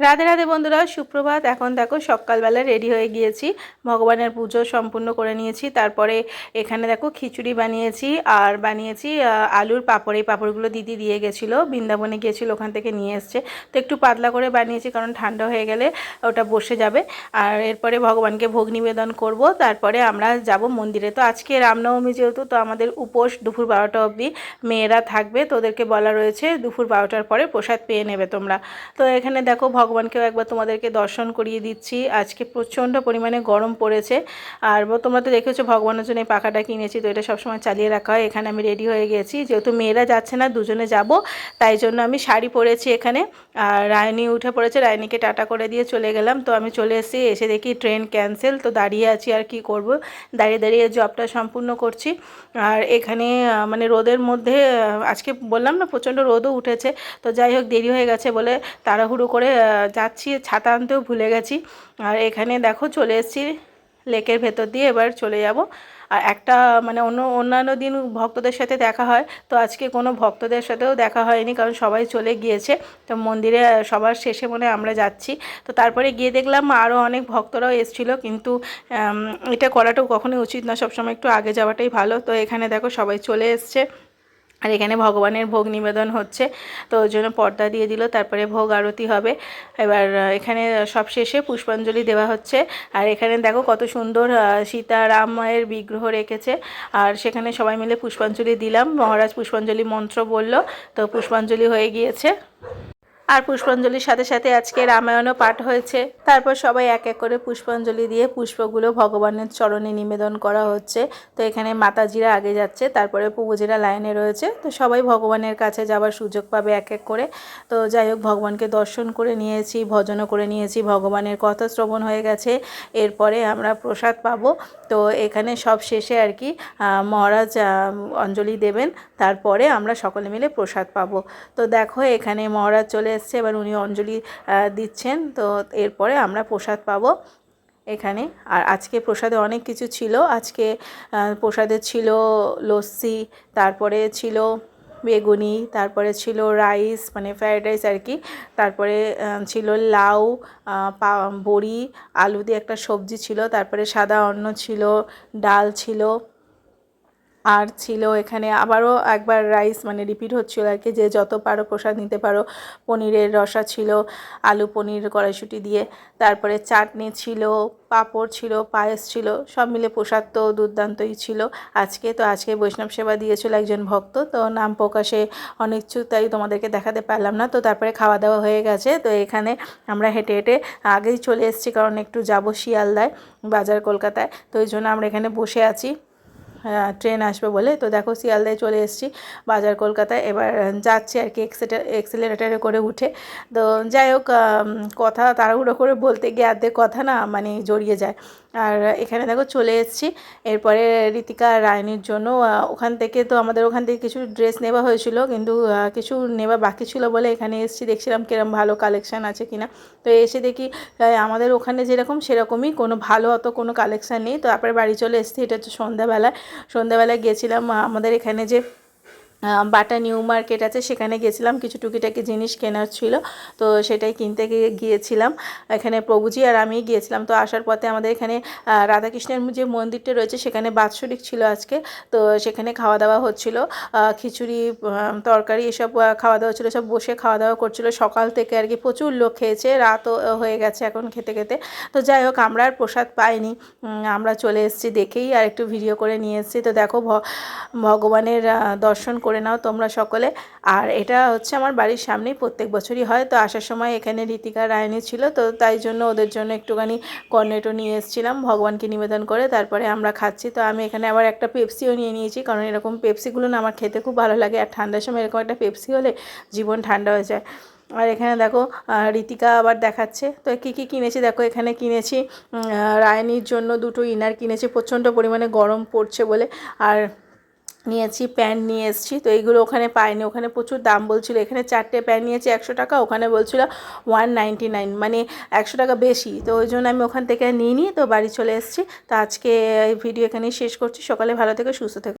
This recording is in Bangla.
রাধে রাধে বন্ধুরা, সুপ্রভাত। এখন দেখো, সকালবেলা রেডি হয়ে গিয়েছি। ভগবানের পুজো সম্পূর্ণ করে নিয়েছি। তারপরে এখানে দেখো, খিচুড়ি বানিয়েছি আর বানিয়েছি আলুর পাঁপড়। এই পাঁপড়গুলো দিদি দিয়ে গেছিল, বৃন্দাবনে গিয়েছিল, ওখান থেকে নিয়ে এসছে। তো একটু পাতলা করে বানিয়েছি, কারণ ঠান্ডা হয়ে গেলে ওটা বসে যাবে। আর এরপরে ভগবানকে ভোগ নিবেদন করব। তারপরে আমরা যাব মন্দিরে। তো আজকে রামনবমী যেহেতু, তো আমাদের উপোস দুপুর বারোটা অবধি মেয়েরা থাকবে। তো ওদেরকে বলা রয়েছে, দুপুর বারোটার পরে প্রসাদ পেয়ে নেবে তোমরা। তো এখানে দেখো ভগবানকেও একবার তোমাদেরকে দর্শন করিয়ে দিচ্ছি। আজকে প্রচণ্ড পরিমাণে গরম পড়েছে। আর তোমরা তো দেখেছ ভগবানের জন্য এই পাখাটা কিনেছি, তো এটা সবসময় চালিয়ে রাখা হয়। এখানে আমি রেডি হয়ে গেছি। যেহেতু মেয়েরা যাচ্ছে না, দুজনে যাব, তাই জন্য আমি শাড়ি পরেছি এখানে। আর রায়নি উঠে পড়েছে, রায়নিকে টাটা করে দিয়ে চলে গেলাম। তো আমি চলে এসেছি, এসে দেখি ট্রেন ক্যান্সেল তো দাঁড়িয়ে আছি আর কি করব। দাঁড়িয়ে দাঁড়িয়ে জবটা সম্পূর্ণ করছি। আর এখানে মানে রোদের মধ্যে আজকে বললাম না, প্রচণ্ড রোদও উঠেছে। তো যাই হোক, দেরি হয়ে গেছে বলে তাড়াহুড়ো করে যাচ্ছি, ছাতা আনতেও ভুলে গেছি। আর এখানে দেখো চলে এসেছি লেকের ভেতর দিয়ে, এবার চলে যাব। আর একটা মানে অন্য, অন্যান্য দিন ভক্তদের সাথে দেখা হয়। তো আজকে কোনো ভক্তদের সাথেও দেখা হয়নি, কারণ সবাই চলে গিয়েছে। তো মন্দিরে সবার শেষে মনে আমরা যাচ্ছি। তো তারপরে গিয়ে দেখলাম আরও অনেক ভক্তরাও এসেছিল, কিন্তু এটা করাটাও কখনোই উচিত না। সবসময় একটু আগে যাওয়াটাই ভালো। তো এখানে দেখো সবাই চলে এসছে। আর এখানে ভগবানের ভোগ নিবেদন হচ্ছে, তো ওই জন্য পর্দা দিয়ে দিল, তারপরে ভোগ আরতি হবে। এবার এখানে সব শেষে পুষ্পাঞ্জলি দেওয়া হচ্ছে। আর এখানে দেখো কত সুন্দর সীতারামের সীতারাম বিগ্রহ রেখেছে। আর সেখানে সবাই মিলে পুষ্পাঞ্জলি দিলাম। মহারাজ পুষ্পাঞ্জলি মন্ত্র বলল, তো পুষ্পাঞ্জলি হয়ে গিয়েছে। আর পুষ্পাঞ্জলির সাথে সাথে আজকে রামায়ণও পাঠ হয়েছে। তারপর সবাই এক এক করে পুষ্পাঞ্জলি দিয়ে পুষ্পগুলো ভগবানের চরণে নিবেদন করা হচ্ছে। তো এখানে মাতাজিরা আগে যাচ্ছে, তারপরে প্রভুজিরা লাইনে রয়েছে। তো সবাই ভগবানের কাছে যাওয়ার সুযোগ পাবে এক এক করে। তো যাই হোক, ভগবানকে দর্শন করে নিয়েছি, ভজনও করে নিয়েছি, ভগবানের কথা শ্রবণ হয়ে গেছে। এরপরে আমরা প্রসাদ পাবো। তো এখানে সব শেষে আর কি মহারাজ অঞ্জলি দেবেন। তারপরে আমরা সকলে মিলে প্রসাদ পাবো। তো দেখো এখানে মহারাজ চলে এসছে, এবার উনি অঞ্জলি দিচ্ছেন। তো এরপরে আমরা প্রসাদ পাবো এখানে। আর আজকে প্রসাদে অনেক কিছু ছিল। আজকে প্রসাদে ছিল লস্যি, তারপরে ছিল বেগুনি, তারপরে ছিল রাইস মানে ফ্রায়েড রাইস আর কি। তারপরে ছিল লাউ পা, বড়ি, আলু দিয়ে একটা সবজি ছিল। তারপরে সাদা অন্ন ছিল, ডাল ছিল। আর ছিল এখানে আবারও একবার রাইস মানে রিপিট হচ্ছিল আর কি, যে যত পারো প্রসাদ নিতে পারো। পনিরের রসা ছিল, আলু পনির কড়াইশুঁটি দিয়ে। তারপরে চাটনি ছিল, পাঁপড় ছিল, পায়েস ছিল, সব মিলে প্রসাদ তো দুর্দান্তই ছিল। আজকে তো আজকে বৈষ্ণব সেবা দিয়েছিল একজন ভক্ত, তো নাম প্রকাশে অনিচ্ছুক, তাই তোমাদেরকে দেখাতে পারলাম না। তো তারপরে খাওয়া দাওয়া হয়ে গেছে, তো এখানে আমরা হেঁটে হেঁটে আগেই চলে এসেছি, কারণ একটু যাব শিয়ালদায়, বাজার কলকাতায়। তো ওই জন্য আমরা এখানে বসে আছি। ট্রেন আসবে বলে। তো দেখো শিয়ালদায় চলে এসেছি বাজার কলকাতায়। এবার যাচ্ছি আর কি এক্সেটার করে উঠে। তো যাই হোক কথা তাড়াহুড়ো করে বলতে গিয়ে অর্ধেক কথা না মানে জড়িয়ে যায়। আর এখানে দেখো চলে এসেছি। এরপরে আর রায়নির জন্য ওখান থেকে তো আমাদের ওখান থেকে কিছু ড্রেস নেওয়া হয়েছিল, কিন্তু কিছু নেওয়া বাকি ছিল বলে এখানে এসেছি। দেখছিলাম কিরম ভালো কালেকশান আছে কিনা। তো এসে দেখি আমাদের ওখানে যেরকম সেরকমই, কোনো ভালো অত কোনো কালেকশান নেই। তো তারপরে বাড়ি চলে এসেছি, এটা হচ্ছে সন্ধ্যাবেলায়। সন্ধ্যাবেলায় গেছিলাম আমাদের এখানে যে বাটা নিউ মার্কেট আছে, সেখানে গেছিলাম, কিছু টুকিটাকি জিনিস কেনার ছিল, তো সেটাই কিনতে গিয়ে গিয়েছিলাম। এখানে প্রভুজি আর আমি গিয়েছিলাম, তো আসার পথে আমাদের এখানে রাধাকৃষ্ণের যে মন্দিরটা রয়েছে, সেখানে বাৎসরিক ছিল আজকে, তো সেখানে খাওয়া দাওয়া হচ্ছিল খিচুড়ি তরকারি, এসব খাওয়া দাওয়া ছিল সব বসে খাওয়া দাওয়া করছিল, সকাল থেকে আর কি প্রচুর লোক খেয়েছে, রাতও হয়ে গেছে এখন খেতে খেতে, তো যাই হোক, আমরা আর প্রসাদ পাইনি আমরা চলে এসেছি দেখেই, আর একটু ভিডিও করে নিয়ে এসেছি, তো দেখো ভগবানের দর্শন করে নাও তোমরা সকলে। আর এটা হচ্ছে আমার বাড়ির সামনেই প্রত্যেক বছরই হয়। তো আসার সময় এখানে ঋতিকা রায়নি ছিল। তো তাই জন্য ওদের জন্য একটুখানি কর্নেটো নিয়ে এসেছিলাম, ভগবানকে নিবেদন করে। তারপরে আমরা খাচ্ছি। তো আমি এখানে আবার একটা পেপসিও নিয়ে নিয়েছি, কারণ এরকম পেপসিগুলো না আমার খেতে খুব ভালো লাগে। আর ঠান্ডার সময় এরকম একটা পেপসি হলে জীবন ঠান্ডা হয়ে যায়। আর এখানে দেখো ঋতিকা আবার দেখাচ্ছে। তো কী কী কিনেছি? দেখো, এখানে কিনেছি রায়নির জন্য দুটো ইনার কিনেছি। প্রচণ্ড পরিমাণে গরম পড়ছে বলে। আর নিয়েছি, প্যান্ট নিয়ে এসেছি। তো এইগুলো ওখানে পাইনি। ওখানে প্রচুর দাম বলছিল। এখানে চারটে প্যান্ট নিয়েছি, একশো টাকা। ওখানে বলছিল ওয়ান নাইন মানে একশো টাকা বেশি। তো ওই জন্য আমি ওখান থেকে নিয়ে নিই তো বাড়ি চলে এসেছি। তো আজকে এই ভিডিও এখানেই শেষ করছি। সকালে ভালো থেকে, সুস্থ থেকে।